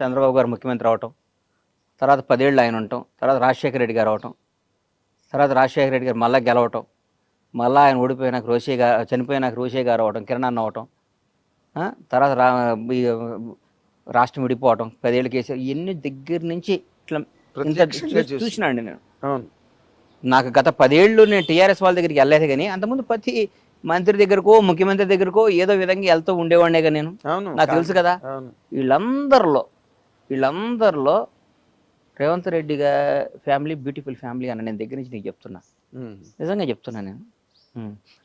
చంద్రబాబు గారు ముఖ్యమంత్రి అవటం తర్వాత పదేళ్ళు ఆయన ఉండటం తర్వాత రాజశేఖర రెడ్డి గారు అవటం తర్వాత రాజశేఖర రెడ్డి గారు మళ్ళీ గెలవటం మళ్ళీ ఆయన ఓడిపోయినాక రోషే గారు చనిపోయినాక రోషే గారు అవటం కిరణ్ అన్న అవటం తర్వాత రా రాష్ట్రం విడిపోవటం పదేళ్ళు కేసు ఇవన్నీ దగ్గర నుంచి ఇట్లా చూసినా అండి నేను. నాకు గత పదేళ్ళు నేను టీఆర్ఎస్ వాళ్ళ దగ్గరికి వెళ్ళలేదు కానీ అంతకుముందు ప్రతి మంత్రి దగ్గరకో ముఖ్యమంత్రి దగ్గరకో ఏదో విధంగా వెళ్తూ ఉండేవాడినే నేను. అవును. నాకు తెలుసు కదా. వీళ్ళందరిలో వీళ్ళందరిలో రేవంత్ రెడ్డి గా ఫ్యామిలీ బ్యూటిఫుల్ ఫ్యామిలీ అని నేను దగ్గర నుంచి నీకు చెప్తున్నా. నిజంగా చెప్తున్నా నేను.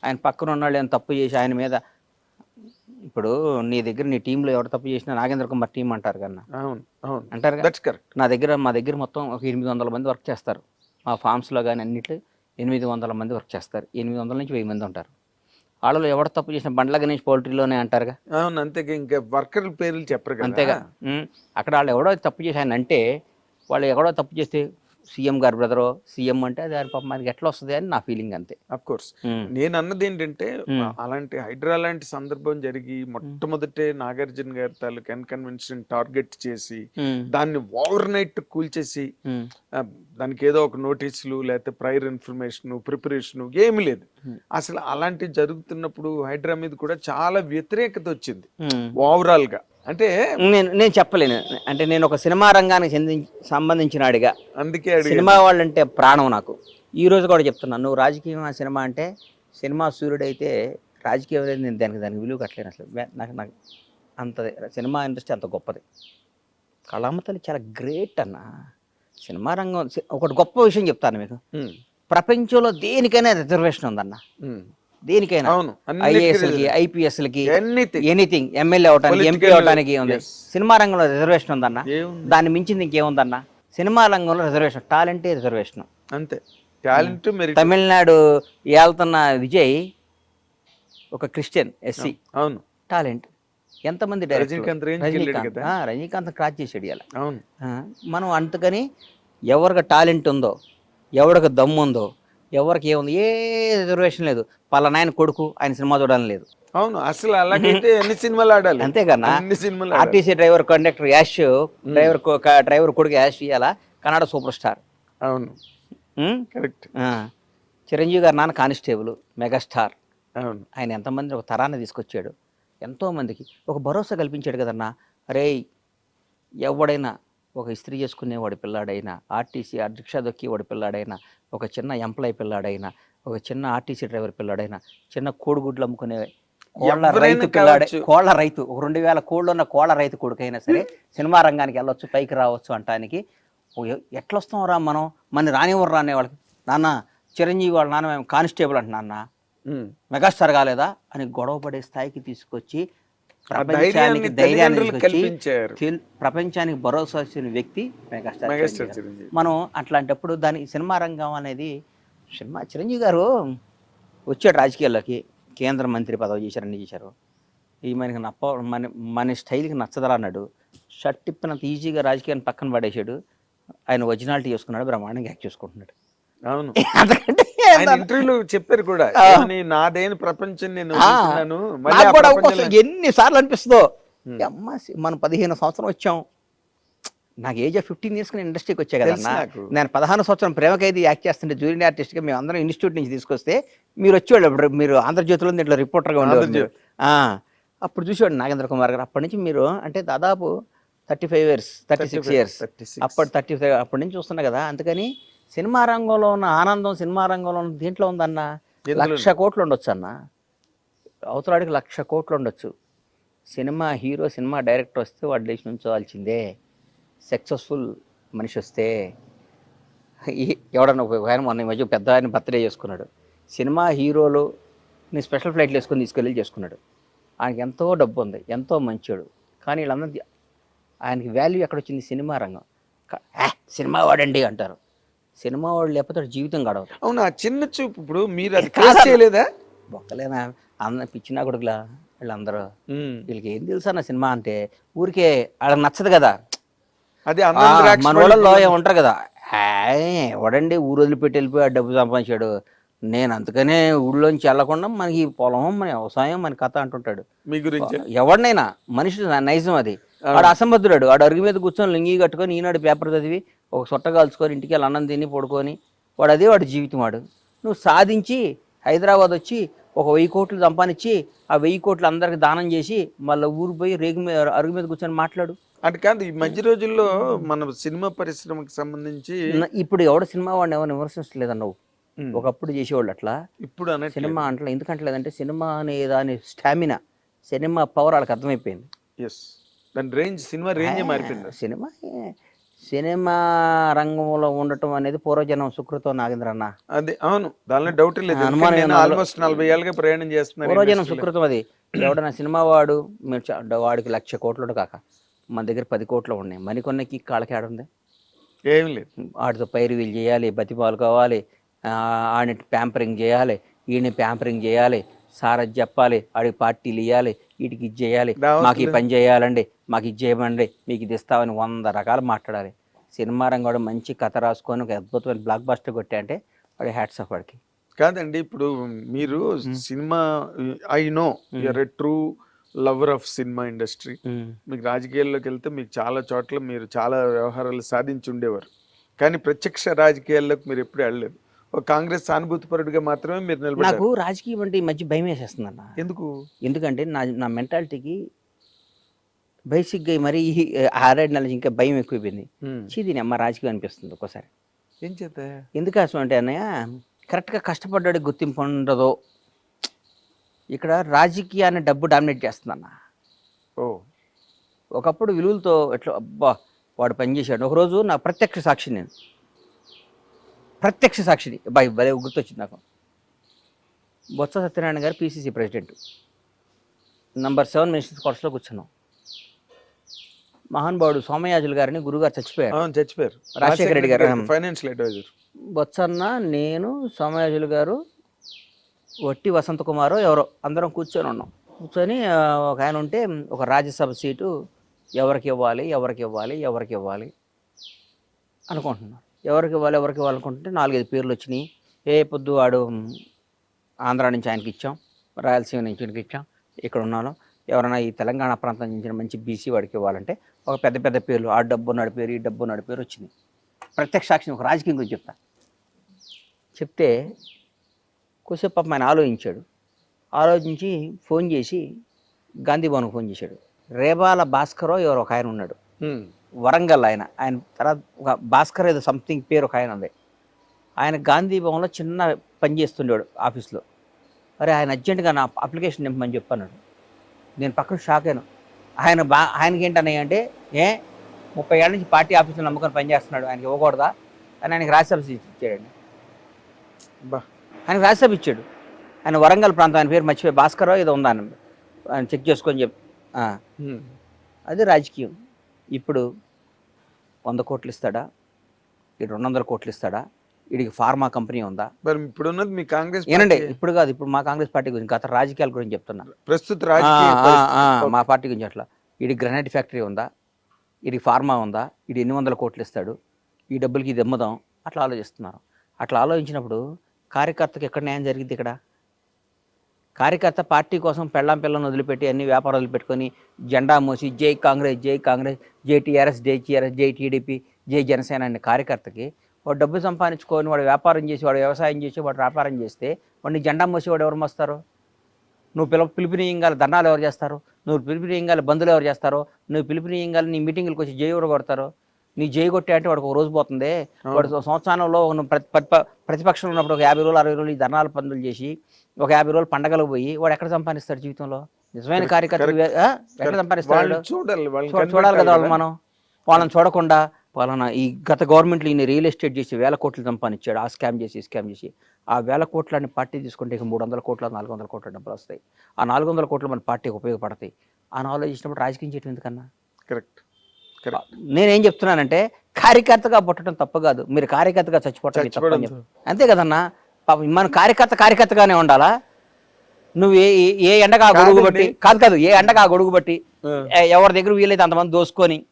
ఆయన పక్కన ఉన్నాళ్ళు ఏమైనా తప్పు చేసి ఆయన మీద ఇప్పుడు నీ దగ్గర నీ టీంలో ఎవరు తప్పు చేసినా నాగేంద్ర కుమార్ టీం అంటారు కన్నా. అంటారు నా దగ్గర మా దగ్గర మొత్తం ఒక ఎనిమిది వందల మంది వర్క్ చేస్తారు. మా ఫామ్స్లో కానీ అన్నిట్లో ఎనిమిది వందల మంది వర్క్ చేస్తారు. ఎనిమిది వందల నుంచి వెయ్యి మంది ఉంటారు. వాళ్ళలో ఎవరు తప్పు చేసిన బండ్ల గణేష్ పౌల్ట్రీలోనే అంటారుగా అవును అంతే ఇంకా వర్కర్ పేర్లు చెప్పరు అంతేగా. అక్కడ వాళ్ళు ఎవడో తప్పు అంటే వాళ్ళు ఎవడో తప్పు చేస్తే సీఎం గారు బ్రదరో సీఎం అంటే అది ఆయన పాపం మనకి ఎట్లా వస్తుంది అని నా ఫీలింగ్ అంతే అఫ్ కోర్స్. నేను అన్నది ఏంటంటే. అలాంటి హైడ్రా లాంటి సందర్భం జరిగి మొట్టమొదటే నాగార్జున గారి తాలూకు కన్వెన్షన్ టార్గెట్ చేసి. దాన్ని ఓవర్ నైట్ కూల్చేసి దానికి ఏదో ఒక నోటీసులు లేకపోతే ప్రైర్ ఇన్ఫర్మేషన్ ప్రిపరేషన్ ఏమి లేదు. అసలు అలాంటివి జరుగుతున్నప్పుడు హైడ్రా మీద కూడా చాలా వ్యతిరేకత వచ్చింది. ఓవరాల్గా అంటే నేను నేను చెప్పలేను. అంటే నేను ఒక సినిమా రంగానికి చెంది సంబంధించిన వాడిగా అందుకే అడిగి సినిమా వాళ్ళంటే ప్రాణం నాకు. ఈ రోజు కూడా చెప్తున్నాను నువ్వు రాజకీయం సినిమా అంటే సినిమా సూర్యుడైతే రాజకీయం అనేది నేను దానికి దానికి విలువ కట్టలేను అసలు. నాకు నాకు అంత సినిమా ఇండస్ట్రీ అంత గొప్పది. కళామ తల్లి చాలా గ్రేట్ అన్న. సినిమా రంగం ఒకటి గొప్ప విషయం చెప్తాను మీకు. ప్రపంచంలో దేనికైనా రిజర్వేషన్ ఉందన్న. దేనికైనా? అవును ఐఏఎస్లకి ఐపీఎస్లకి ఎనీథింగ్. ఎనీథింగ్. ఎమ్మెల్యే అవడానికి ఎంపీ అవడానికి ఉంది. సినిమా రంగంలో రిజర్వేషన్ ఉందన్న. దాన్ని మించింది ఇంకేముందన్న? సినిమా రంగంలో రిజర్వేషన్ టాలెంటే రిజర్వేషన్ అంతే. టాలెంట్ తమిళనాడు ఏళ్తున్న విజయ్ ఒక క్రిస్టియన్ ఎస్సీ. అవును టాలెంట్. ఎంతమంది? రజనీకాంత్ రజనీకాంత్. క్రాచ్ చేసాడు ఇలా అవును. మనం అంతకని ఎవరికి టాలెంట్ ఉందో ఎవరికి దమ్ము ఉందో ఎవరికి ఏముంది? ఏ రిజర్వేషన్ లేదు. పలానా ఆయన కొడుకు ఆయన సినిమా చూడాలని లేదు. అవును అసలు అలాగైతే ఎన్ని సినిమాలు ఆడాలి? అంతేకన్నా అన్ని సినిమాలు. RTC driver conductor Yash driver driver కొడుకు యాష్ ఇవాళ కన్నడ సూపర్ స్టార్. అవును? కరెక్ట్. చిరంజీవి గారు నాన్న కానిస్టేబుల్ మెగాస్టార్. అవును. ఆయన ఎంతమంది ఒక తరాన్ని తీసుకొచ్చాడు? ఎంతో మందికి ఒక భరోసా కల్పించాడు కదన్నా? అరే ఎవడైనా ఒక ఇస్త్రీ చేసుకునేవాడి పిల్లాడైనా ఆర్టీసీ ఆ రిక్షా దొక్కేవాడి పిల్లాడైనా ఒక చిన్న ఎంప్లాయ్ పిల్లాడైనా ఒక చిన్న ఆర్టీసీ డ్రైవర్ పిల్లాడైనా చిన్న కోడిగుడ్లు అమ్ముకునే కోళ్ళ రైతు పిల్లాడే. కోళ్ళ రైతు ఒక రెండు వేల కోళ్ళు ఉన్న కోళ్ళ రైతు కొడుకైనా సరే సినిమా రంగానికి వెళ్ళొచ్చు పైకి రావచ్చు అంటానికి ఎట్లా వస్తాం రా మనం మన రానివ్వరు రానే వాళ్ళకి నాన్న చిరంజీవి వాళ్ళ నాన్న మేము కానిస్టేబుల్ అంటున్నా. మెగాస్టార్ కాలేదా అని గొడవ పడే స్థాయికి తీసుకొచ్చి ప్రపంచానికి ధైర్యాన్ని ప్రపంచానికి భరోసా ఇచ్చిన వ్యక్తి మెగాస్టార్ మనం అట్లాంటప్పుడు దాని సినిమా రంగం అనేది సినిమా చిరంజీవి గారు వచ్చాడు రాజకీయాల్లోకి కేంద్ర మంత్రి పదవి చేశారు అన్ని చేశారు. ఈ మనకి నప్ప మన మన స్టైల్కి నచ్చదరా అన్నాడు. షర్ట్ తిప్పినంత ఈజీగా రాజకీయాన్ని పక్కన పడేసాడు ఆయన ఒరిజినాలిటీ చేసుకున్నాడు బ్రహ్మాండంగా యాక్ట్ చేసుకుంటున్నాడు. అవును. ఆయన ఇంటర్వ్యూలో చెప్పారు కూడా నాదేని ప్రపంచం నేను నాకు కూడా అవకాశం ఎన్ని సార్లు అనిపిస్తుందో. అమ్మ మనం పదిహేను సంవత్సరం వచ్చాం. నాకు ఏజ్ ఆఫ్ ఫిఫ్టీన్ ఇయర్స్ నేను ఇండస్ట్రీకి వచ్చా కదన్నా నాకు. నేను పదహారు సంవత్సరం ప్రేమకైతే యాక్ట్ చేస్తుంటే జూనియర్ ఆర్టిస్ట్గా మేము అందరం ఇన్స్టిట్యూట్ నుంచి తీసుకొస్తే మీరు వచ్చేవాళ్ళు అప్పుడు మీరు ఆంధ్రజ్యోతిలో దీంట్లో రిపోర్టర్గా ఉండేవాళ్ళు అప్పుడు చూసేవాడు నాగేంద్ర కుమార్ గారు. అప్పటి నుంచి మీరు అంటే దాదాపు thirty five years thirty six 35, years. 36. అప్పటి థర్టీ ఫైవ్ అప్పటి నుంచి చూస్తున్నా కదా అందుకని సినిమా రంగంలో ఉన్న ఆనందం సినిమా రంగంలో ఉన్న దీంట్లో ఉందన్న? లక్ష కోట్లు ఉండొచ్చు అన్న. అవతలాడికి లక్ష కోట్లు ఉండొచ్చు. సినిమా హీరో సినిమా డైరెక్టర్ వస్తే వాడు లేచి నుంచోవాల్సిందే సక్సెస్ఫుల్ మనిషి వస్తే. ఎవడన్నా ఆయన మొన్న మధ్య పెద్ద ఆయన బర్త్డే చేసుకున్నాడు. సినిమా హీరోలు నీ స్పెషల్ ఫ్లైట్లు వేసుకొని తీసుకెళ్ళి చేసుకున్నాడు. ఆయనకి ఎంతో డబ్బు ఉంది ఎంతో మంచోడు. కానీ వీళ్ళందరూ ఆయనకి వాల్యూ ఎక్కడ వచ్చింది సినిమా రంగం. క- "ఆ, సినిమా వాడండి అంటారు. సినిమా వాడు లేకపోతే జీవితం గడవదు. అవును? ఆ చిన్న చూపు ఇప్పుడు మీరు అది. క్రాస్ చేయలేదా? బొక్కలేనా అన్న పిచ్చినా కొడుకులా? వీళ్ళందరూ. వీళ్ళకి ఏం తెలుసు అన్న సినిమా అంటే ఊరికే వాళ్ళకి నచ్చదు కదా. అది మన వాళ్ళలో ఉంటారు కదా. "హాయ్, ఎవడండి ఊరు వదిలిపెట్టి వెళ్ళిపోయి ఆ డబ్బు సంపాదించాడు. నేను అందుకనే ఊళ్ళోంచి వెళ్ళకుండా మనకి పొలం మన వ్యవసాయం మన కథ అంటుంటాడు. మీ గురించి? ఎవడినైనా మనిషి నైజం అది. వాడు అసంబద్ధుడు వాడు అరుగు మీద కూర్చొని లింగి కట్టుకొని ఈనాడు పేపర్ చదివి ఒక సొట్ట కాల్చుకొని ఇంటికి వెళ్ళి అన్నం తిని పడుకొని వాడు అదే వాడి జీవితం వాడు. నువ్వు సాధించి హైదరాబాద్ వచ్చి ఒక వెయ్యి కోట్లు సంపాదించి ఆ వెయ్యి కోట్లు అందరికి దానం చేసి మళ్ళీ ఊరు పోయి రేగు మీద అరుగు మీద కూర్చొని మాట్లాడు. అంటే కాదు ఈ మధ్య రోజుల్లో మన సినిమా పరిశ్రమకి సంబంధించి ఇప్పుడు ఎవడ సినిమా వాడిని ఎవరు విమర్శించలేదన్నావు ఒకప్పుడు చేసేవాళ్ళు అట్లా. ఇప్పుడు అనే సినిమా అంటే ఎందుకంటలేదంటే సినిమా అనే దాని స్టామినా సినిమా పవర్ వాళ్ళకి అర్థమైపోయింది. ఎస్ దాని రేంజ్ సినిమా రేంజ్ మారిపోయింది. సినిమా సినిమా రంగంలో ఉండటం అనేది పూర్వజనం సుకృతం నాగేంద్ర అన్న. అదే అవును. దానిలో డౌట్ లేదు. ఆల్మోస్ట్ నలభై ఏళ్ళుగా ప్రయాణం చేస్తున్నాను పూర్వజనం. సుకృతం అది. ఎవడన్నా సినిమా వాడు మీరు వాడికి లక్ష కోట్లు కాక మన దగ్గర పది కోట్లు ఉన్నాయి. మరికొన్నకి కాళ్ళకి ఆడుంది ఏం లేదు. వాడితో పైరు వీళ్ళు చేయాలి బతిమాలు కావాలి ఆడిని ప్యాంపరింగ్ చేయాలి ఈయన ప్యాంపరింగ్ చేయాలి సార్ అది చెప్పాలి ఆడికి పార్టీలు ఇవ్వాలి వీటికి ఇది చేయాలి. మాకు ఈ పని చేయాలండి మాకు ఇది చేయమండి మీకు ఇది ఇస్తామని వంద రకాలు మాట్లాడాలి. సినిమా రంగం మంచి కథ రాసుకొని ఒక అద్భుతమైన బ్లాక్ బస్టర్ కొట్టా అంటే వాడి హ్యాట్స్ ఆఫ్ వాడికి. కాదండి ఇప్పుడు మీరు cinema I know you're a true lover of cinema industry మీకు రాజకీయాల్లోకి వెళ్తే మీకు చాలా చోట్ల మీరు చాలా వ్యవహారాలు సాధించి ఉండేవారు. కానీ ప్రత్యక్ష రాజకీయాల్లోకి మీరు ఎప్పుడు వెళ్ళలేదు. ఒక కాంగ్రెస్ సానుభూతిపరుడిగా మాత్రమే మీరు నాకు రాజకీయం అంటే ఈ మధ్య భయం వేసేస్తుంది అన్న ఎందుకు? ఎందుకంటే నా నా మెంటాలిటీకి బేసిక్గా మరీ ఈ ఆరేడు నెలల ఇంకా భయం ఎక్కువైపోయింది. చీదీని అమ్మ రాజకీయం అనిపిస్తుంది ఒక్కోసారి. ఏం చేత ఎందుకోసం అంటే అన్నయ్య కరెక్ట్గా కష్టపడ్డాడు గుర్తింపు ఉండదో. ఇక్కడ రాజకీయాన్ని డబ్బు డామినేట్ చేస్తుందన్న. ఓ. ఒకప్పుడు విలువలతో ఎట్లా అబ్బా వాడు పనిచేశాడు ఒకరోజు నా ప్రత్యక్ష సాక్షి నేను. ప్రత్యక్ష సాక్షిని. బాయ్ భలే గుర్తొచ్చింది నాకు. Botsa Satyanarayana garu PCC president. Number seven ministers కోర్సులో కూర్చున్నాం. మహానుభావుడు సోమయాజులు గారిని గురుగారు చచ్చిపోయారు. చచ్చిపోయారు. రాజశేఖర రెడ్డి గారు. Financial advisor. బొత్సన్న నేను సోమయాజులు గారు వట్టి వసంత కుమారు ఎవరో అందరం కూర్చొని ఉన్నాం. కూర్చొని ఒక ఆయన ఉంటే ఒక రాజ్యసభ సీటు ఎవరికి ఇవ్వాలి ఎవరికి ఇవ్వాలి ఎవరికి ఇవ్వాలి అనుకుంటున్నారు. ఎవరికి ఇవ్వాలి ఎవరికి ఇవ్వాలి అనుకుంటుంటే నాలుగైదు పేర్లు వచ్చినాయి. ఏ పొద్దు వాడు ఆంధ్ర నుంచి ఆయనకి ఇచ్చాం రాయలసీమ నుంచి ఇచ్చాం ఇక్కడ ఉన్నాను. ఎవరైనా ఈ తెలంగాణ ప్రాంతం నుంచి మంచి బీసీ వాడికి ఇవ్వాలంటే ఒక పెద్ద పెద్ద పేర్లు ఆ డబ్బు ఉన్నాడు పేరు ఈ డబ్బు ఉన్నాడు పేరు వచ్చింది. ప్రత్యక్ష సాక్షి ఒక రాజకీయం గురించి చెప్తా. చెప్తే కొద్దిసేపు పాపం ఆయన ఆలోచించాడు. ఆలోచించి ఫోన్ చేసి గాంధీ భవన్కి ఫోన్ చేశాడు. రేబాల భాస్కరో ఎవరో ఒక ఆయన ఉన్నాడు. వరంగల్ ఆయన. ఆయన తర్వాత ఒక భాస్కర్ ఏదో సంథింగ్ పేరు ఒక ఆయన ఉంది. ఆయన గాంధీ భవన్లో చిన్న పని చేస్తుండేవాడు ఆఫీస్లో. అరే ఆయన అర్జెంటుగా నా అప్లికేషన్ నింపమని చెప్పన్నాడు. నేను పక్కన షాక్ అయ్యాను ఆయన బా ఆయనకి ఏంటన్నాయి అంటే ఏ ముప్పై ఏళ్ళ నుంచి పార్టీ ఆఫీసులో నమ్ముకొని పనిచేస్తున్నాడు ఆయనకి ఇవ్వకూడదా? అని ఆయనకి రాజ్యసభ సీట్ ఇచ్చాడండి. బా ఆయనకు రాజ్యసభ ఇచ్చాడు. ఆయన వరంగల్ ప్రాంతం ఆయన పేరు మర్చిపోయి భాస్కర్ ఏదో ఉందా ఆయన చెక్ చేసుకొని హ్మ్. అది రాజకీయం. ఇప్పుడు వంద కోట్లు ఇస్తాడా? ఇటు రెండు వందల కోట్లు ఇస్తాడా? వీడికి ఫార్మా కంపెనీ ఉందా? మరి ఇప్పుడు ఉన్నది మీ కాంగ్రెస్ ఏనండి. ఇప్పుడు కాదు ఇప్పుడు మా కాంగ్రెస్ పార్టీ గురించి గత రాజకీయాల గురించి చెప్తున్నా. ప్రస్తుత రాజకీయ మా పార్టీ గురించి అట్లా. వీడికి గ్రనైట్ ఫ్యాక్టరీ ఉందా? వీడికి ఫార్మా ఉందా? వీడు ఎన్ని వందల కోట్లు ఇస్తాడు? ఈ డబ్బులకి ఇది అమ్ముదాం అట్లా ఆలోచిస్తున్నారు. అట్లా ఆలోచించినప్పుడు కార్యకర్తకి ఎక్కడ న్యాయం జరిగింది ఇక్కడ? కార్యకర్త పార్టీ కోసం పెళ్ళాం పిల్లని వదిలిపెట్టి అన్ని వ్యాపారాలు వదిలిపెట్టుకొని జెండా మోసి జై కాంగ్రెస్ జై కాంగ్రెస్ జై టీఆర్ఎస్ జై టీఆర్ఎస్ జై టీడీపీ జై జనసేన అనే కార్యకర్తకి వాడు డబ్బు సంపాదించుకొని వాడు వ్యాపారం చేసి వాడు వ్యవసాయం చేసి వాడు వ్యాపారం చేస్తే వాడిని జెండా మోసి వాడు ఎవరు మోస్తారు? నువ్వు పిలుపు పిలుపునీయంగాలి ధర్నాలు ఎవరు చేస్తారు? నువ్వు పిలుపునీయంగాలి బంధువులు ఎవరు చేస్తారో? నువ్వు పిలుపునీయంగాలి నీ మీటింగ్లకు వచ్చి జై ఎవరు కొడతారో? నీ జై కొట్టే అంటే వాడికి ఒక రోజు పోతుంది. వాడు సంవత్సరంలో ప్రతిపక్షంలో ఉన్నప్పుడు ఒక యాభై రోజులు అరవై రోజులు ఈ ధర్నాలు పనులు చేసి ఒక యాభై రోజులు పండగలకు పోయి వాడు ఎక్కడ సంపాదిస్తాడు జీవితంలో? నిజమైన కార్యకర్త correct. ఆ? ఎక్కడ సంపాదిస్తాడు చూడాలి కదా వాళ్ళు మనం. వాళ్ళని చూడకుండా వాళ్ళని ఈ గత గవర్నమెంట్లో ఈయన రియల్ ఎస్టేట్ చేసి వేల కోట్లు సంపాదించాడు. ఆ స్కామ్ చేసి స్కామ్ చేసి. ఆ వేల కోట్లని పార్టీ తీసుకుంటే ఇక మూడు వందల కోట్ల నాలుగు వందల కోట్ల డబ్బులు వస్తాయి ఆ నాలుగు వందల కోట్లు మన పార్టీకి ఉపయోగపడతాయి. అని ఆలోచించినప్పుడు రాజకీయం చేయడం ఎందుకన్నా? కరెక్ట్. నేనేం చెప్తున్నానంటే కార్యకర్తగా పుట్టడం తప్పు కాదు. మీరు కార్యకర్తగా చచ్చిపోవటం. అంతే కదన్నా? పాపం మన కార్యకర్త కార్యకర్తగానే ఉండాలా? నువ్వు ఏ ఏ- ఎండగా గొడుగు బట్టి కాదు కాదు ఏ ఎండగా గొడుగు బట్టి ఎవరి దగ్గర వీలైతే అంతమంది దోసుకొని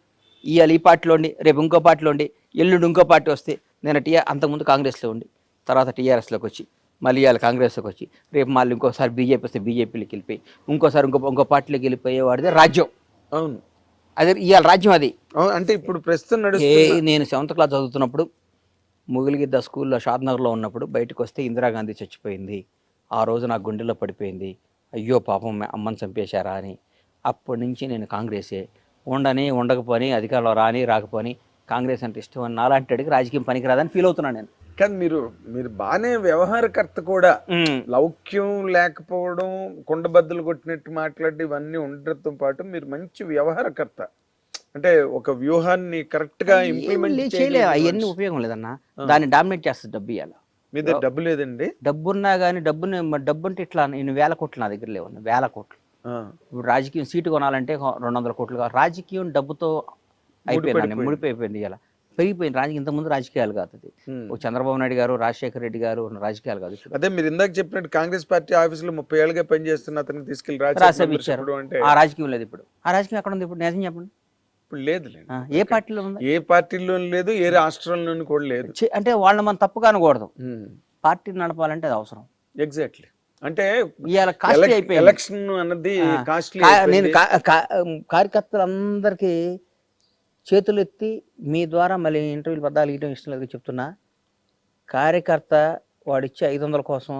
ఇవాళ ఈ పార్టీలో ఉండి రేపు ఇంకో పార్టీలో ఉండి ఎల్లుండి ఇంకో పార్టీ వస్తే నేను టీఆర్ అంతకుముందు కాంగ్రెస్లో ఉండి తర్వాత టీఆర్ఎస్లోకి వచ్చి మళ్ళీ ఇవాళ కాంగ్రెస్లోకి వచ్చి రేపు మళ్ళీ ఇంకోసారి బీజేపీ వస్తే బీజేపీలోకి వెళ్ళిపోయి ఇంకోసారి ఇంకో ఇంకో పార్టీలోకి వెళ్ళిపోయేవాడిదే రాజ్యం. అవును. అదే ఇవాళ రాజ్యం అది. అంటే ఇప్పుడు ప్రస్తుతం నేను సెవెంత్ క్లాస్ చదువుతున్నప్పుడు ముగిలిగిద్ద స్కూల్లో షాద్నగర్లో ఉన్నప్పుడు బయటకు వస్తే ఇందిరాగాంధీ చచ్చిపోయింది. ఆ రోజు నా గుండెలో పడిపోయింది. అయ్యో పాపం అమ్మని చంపేశారా అని. అప్పటి నుంచి నేను కాంగ్రెసే. ఉండని ఉండకపోని అధికారంలో రాని రాకపోని కాంగ్రెస్ అంటే ఇష్టం అని నాలాంటి అడిగి రాజకీయం పనికిరాదని ఫీల్ అవుతున్నాను నేను. కానీ మీరు మీరు బాగానే వ్యవహారకర్త కూడా. లౌక్యం లేకపోవడం కుండబద్దలు కొట్టినట్టు మాట్లాడి ఇవన్నీ ఉండటంతో పాటు మీరు మంచి వ్యవహారకర్త. అంటే ఒక వ్యూహాన్ని కరెక్ట్గా ఇంప్లిమెంట్ చేయలేదు అవన్నీ ఉపయోగం లేదన్న. దాన్ని డామినేట్ చేస్తుంది డబ్బు ఇవ్వాలి మీ దగ్గర డబ్బు లేదండి? డబ్బున్నా కానీ డబ్బుని డబ్బు అంటే ఇట్లా నేను వేల కోట్లు నా దగ్గర లేవు వేల కోట్లు. ఇప్పుడు రాజకీయం సీటు కొనాలంటే రెండు వందల కోట్లు కావాలి రాజకీయం డబ్బుతో అయిపోయింది. ముడిపోయిపోయింది ఇలా. పెరిగిపోయింది రాజకీయం ఇంతకుముందు రాజకీయాలు కాదు అది. చంద్రబాబు నాయుడు గారు రాజశేఖర రెడ్డి గారు రాజకీయాలు కాదు అదే మీరు ఇందాక చెప్పినట్టు కాంగ్రెస్ పార్టీ ఆఫీసులో ముప్పై ఏళ్ళుగా పనిచేస్తున్న అతన్ని తీసుకెళ్ళి రాజ్యసభ ఇచ్చారు. ఆ రాజకీయం లేదు ఇప్పుడు. ఆ రాజకీయం ఎక్కడ ఉంది ఇప్పుడు? నిజం చెప్పండి. ఇప్పుడు ఆ, ఏ పార్టీలో ఉంది? ఏ పార్టీలోనూ లేదు ఏ రాష్ట్రంలోనూ కూడా లేదు. అంటే వాళ్ళని మనం తప్పుగా అనకూడదు. పార్టీని నడపాలంటే అది అవసరం. ఎగ్జాక్ట్లీ. అంటే ఇవాళ కాస్ట్లీ అయిపోయింది. ఎలక్షన్ అన్నది కాస్ట్లీ నేను కార్యకర్తలందరికీ చేతులు ఎత్తి మీ ద్వారా మళ్ళీ ఇంటర్వ్యూలు పద్దాలు ఇయడం ఇష్టం లేదు చెప్తున్నా. కార్యకర్త వాడిచ్చే ఐదు వందల కోసం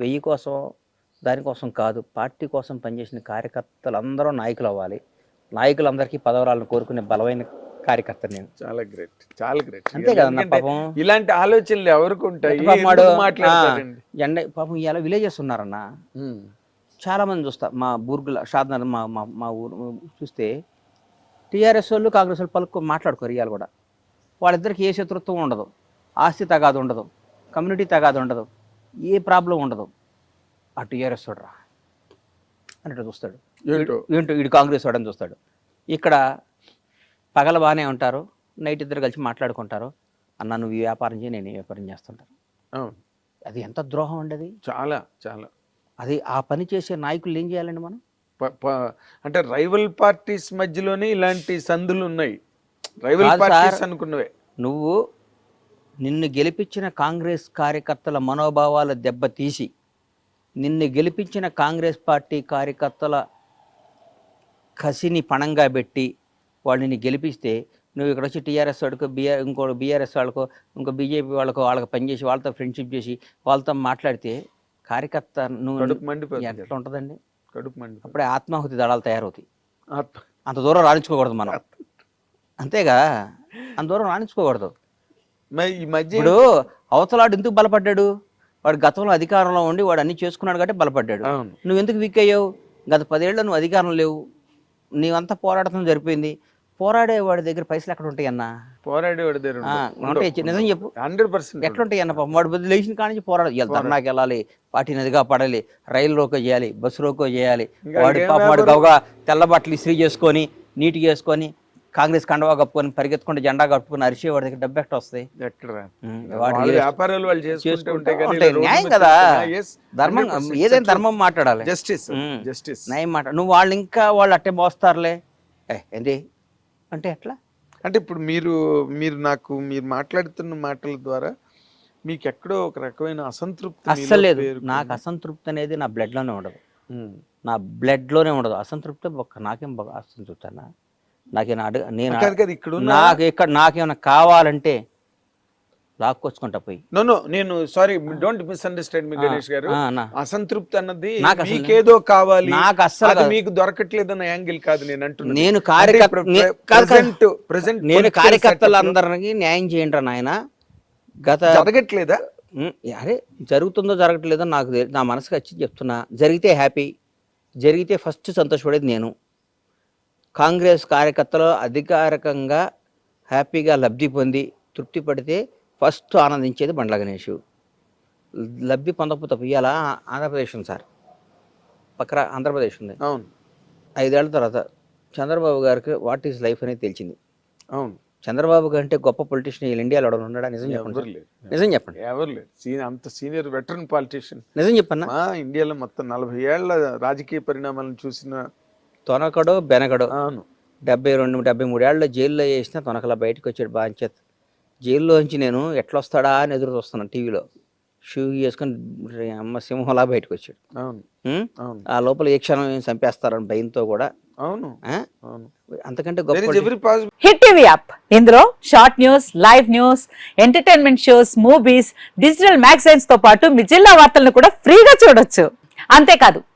వెయ్యి కోసం దానికోసం కాదు పార్టీ కోసం పనిచేసిన కార్యకర్తలందరూ నాయకులు అవ్వాలి నాయకులందరికీ పదవరాలను కోరుకునే బలమైన కార్యకర్త నేను. చాలా గ్రేట్ చాలా గ్రేట్. అంతే కదన్న పాపం. ఇలాంటి ఆలోచనలు ఎవరికి ఉంటాయి? వాడు, ఎండ పాపం ఇలా విలేజెస్ ఉన్నారన్న. చాలా మంది చూస్తా మా బూర్గుల షాద్నగర్ మా మా ఊరు చూస్తే టీఆర్ఎస్ వాళ్ళు కాంగ్రెస్ వాళ్ళు పలుకు మాట్లాడుకోరు ఇవాళ కూడా. వాళ్ళిద్దరికి ఏ శత్రుత్వం ఉండదు. ఆస్తి తగాదు ఉండదు. కమ్యూనిటీ తగాదు ఉండదు. ఏ ప్రాబ్లం ఉండదు. ఆ టీఆర్ఎస్ చూడరా అన్నట్టు చూస్తాడు. ఏంటో? ఏంటో? వీడు కాంగ్రెస్ వాడని చూస్తాడు. ఇక్కడ పగల బాగానే ఉంటారు. నైట్ ఇద్దరు కలిసి మాట్లాడుకుంటారు. అన్న నువ్వు ఈ వ్యాపారం చేయి నేను ఈ వ్యాపారం చేస్తుంటాను. అది ఎంత ద్రోహం అండి అది? చాలా చాలా. అది ఆ పని చేసే నాయకులు ఏం చేయాలండి మనం? అంటే రైవల్ పార్టీస్ మధ్యలోనే ఇలాంటి సందులు ఉన్నాయి. Rival parties. అనుకున్నవే. నువ్వు నిన్ను గెలిపించిన కాంగ్రెస్ కార్యకర్తల మనోభావాల దెబ్బతీసి నిన్ను గెలిపించిన కాంగ్రెస్ పార్టీ కార్యకర్తల కసిని పణంగా పెట్టి వాళ్ళని గెలిపిస్తే నువ్వు ఇక్కడ వచ్చి టీఆర్ఎస్ వాడికో బీఆర్ ఇంకో బీఆర్ఎస్ వాళ్ళకో ఇంకో బీజేపీ వాళ్ళకో వాళ్ళకి పనిచేసి వాళ్ళతో ఫ్రెండ్షిప్ చేసి వాళ్ళతో మాట్లాడితే కార్యకర్త నువ్వు ఎట్లా ఉంటుందండి? కడుపు మండిపోతుంది. అప్పుడే ఆత్మాహుతి దళాలు తయారవుతాయి. అంత దూరం రాణించుకోకూడదు మనం. అంతేగా? అంత దూరం రాణించుకోకూడదు. ఈ మధ్య ఇప్పుడు అవతలాడు ఎందుకు బలపడ్డాడు? వాడు గతంలో అధికారంలో ఉండి వాడు అన్ని చేసుకున్నాడు కాబట్టి బలపడ్డాడు. నువ్వు ఎందుకు వీక్ అయ్యావు? గత పదేళ్ళు నువ్వు అధికారం లేవు. నీవంతా పోరాటం జరిపోయింది పోరాడే వాడి దగ్గర పైసలు ఎక్కడ ఉంటాయి అన్న? పోరాడేవాడి దగ్గర ఉంటాయి. నిజం చెప్పు. హండ్రెడ్ పర్సెంట్ ఎట్లా ఉంటాయి అన్న పాపం? వాడు బదులు లేచిన కాడి నుంచి పోరాడు. ధర్నాకి వెళ్ళాలి పార్టీని అదిగా పడాలి రైలు రోకో చేయాలి బస్సు రోకో చేయాలి. వాడి పాపం వాడు? గవగా తెల్ల బట్టలు ఇస్త్రీ చేసుకొని నీట్గా చేసుకొని కాంగ్రెస్ కండవా కప్పుకొని పరిగెత్తుకుంటే జెండా కట్టుకుని అరిసే వాడి దగ్గర డబ్బు వస్తాయి? ఎక్కడ వాడు వ్యాపారాలు వాళ్ళు చేసుకుంటూ న్యాయం కదా. ధర్మం 100% ఏదైనా ధర్మం మాట్లాడాలి. జస్టిస్. జస్టిస్ న్యాయం మాట నువ్వు వాళ్ళు ఇంకా వాళ్ళు అట్టే మోస్తారులే. ఏ ఏంటి? అంటే ఎట్లా? అంటే ఇప్పుడు మీరు మీరు నాకు మీరు మాట్లాడుతున్న మాటల ద్వారా మీకు ఎక్కడో ఒక రకమైన అసంతృప్తి మీలో అస్సలు లేదు. పేరుకుంది. నాకు అసంతృప్తి అనేది నా బ్లడ్లోనే ఉండదు. నా బ్లడ్లోనే ఉండదు. అసంతృప్తి ఒక్క నాకేం అసంతృప్తి అన్న నాకేనా అడగ నేను ఇక్కడ నాకు ఇక్కడ నాకేమైనా కావాలంటే లాక్కొచ్చుకుంటా పోయి. నో నో నేను sorry don't misunderstand me Ganesh garu. అసంతృప్తి అన్నది నాకు మీకేదో కావాలి. నాకు అస్సలు. మీకు దొరకట్లేదన్న యాంగిల్ కాదు నేను అంటున్నాను నేను కార్యకర్త ఇప్పుడు నే- ప్ర- కాదు, కాదు. present present నేను కార్యకర్తలందరికీ న్యాయం చేయండి నాయన. గత జరగట్లేదా? అరే జరుగుతుందో జరగట్లేదో నాకు నా మనసుకు వచ్చి చెప్తున్నా. జరిగితే హ్యాపీ జరిగితే ఫస్ట్ సంతోషపడేది నేను. కాంగ్రెస్ కార్యకర్తలు అధికారికంగా హ్యాపీగా లబ్ధి పొంది తృప్తి పడితే ఫస్ట్ ఆనందించేది బండ్ల గణేష్. లబ్ధి పొందకపోతే ఇవాళ ఆంధ్రప్రదేశ్ ఉంది సార్. పక్కన ఆంధ్రప్రదేశ్ ఉంది. అవును. ఐదేళ్ళ తర్వాత చంద్రబాబు గారికి వాట్ ఈస్ లైఫ్ అనేది తెలిసింది. అవును. చంద్రబాబు కంటే గొప్ప పొలిటీషియన్ ఈ ఇండియాలో ఎవడన్నా ఉన్నాడా? నిజం చెప్పండి ఎవరు నిజం చెప్పండి. ఎవరు లేరు. సీనియర్ అంత సీనియర్ వెటరన్ పాలిటీషియన్. నిజం చెప్పన్నా? మా ఇండియాలో మొత్తం నలభై ఏళ్ళ రాజకీయ పరిణామాలను చూసిన తొనకడో బెనకడో అవును. డెబ్బై రెండు డెబ్బై మూడేళ్ళలో జైల్లో వేసిన తొనకలా బయటకు వచ్చాడు బాంచేత్. జైల్లోంచి నేను ఎట్లా వస్తాడా అని ఎదురు చూస్తున్నాను టీవీలో. షూ వేసుకొని అమ్మ సింహంలా బయటకు వచ్చాడు అవును. ఆ లోపల ఏ క్షణం ఏం చంపేస్తారని భయంతో కూడా. అవును. ఆ? అవును. అంతకంటే గొప్ప హిట్ టీవీ యాప్. ఇందులో short news live news entertainment shows movies digital మ్యాగజైన్స్తో పాటు మీ జిల్లా వార్తలను కూడా ఫ్రీగా చూడొచ్చు. అంతేకాదు